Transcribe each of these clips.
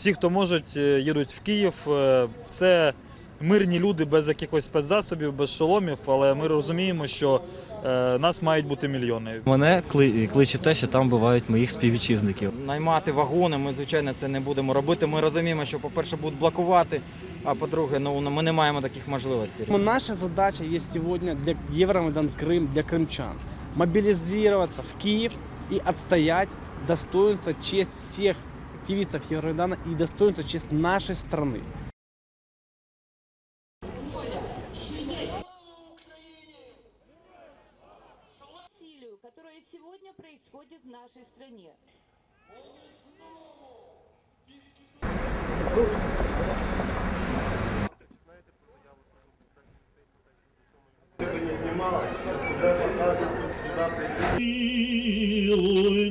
Всі, хто можуть, е, їдуть в Київ. Е, Це мирні люди без якихось спецзасобів, без шоломів, але ми розуміємо, що е, нас мають бути мільйони. Мене кли- кличе те, що там бувають моїх співвітчизників. Наймати вагони, ми звичайно це не будемо робити. Ми розуміємо, що, по-перше, будуть блокувати, а по-друге, ну ми не маємо таких можливостей. Ну, Наша задача есть сегодня для Евромайдан Крым, для крымчан. Мобилизироваться в Киев и отстоять достоинство, честь всех активистов Евромайдана и достоинство, честь нашей страны. которое сегодня происходит в нашей стране. Милуй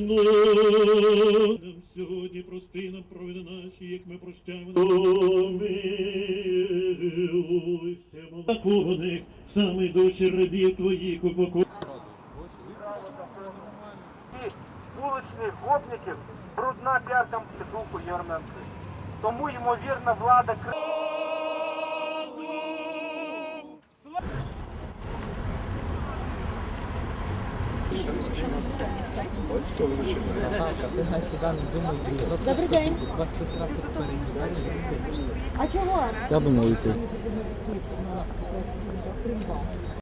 наші, як ми прощаємо. Помилуй всьому законних, саме душі рабів твоїх упокой. вуличних гопників брудна п'ятам духу єрменців. Тому ймовірна влада Криму. Добрий день. А чого? Я думаю, йти.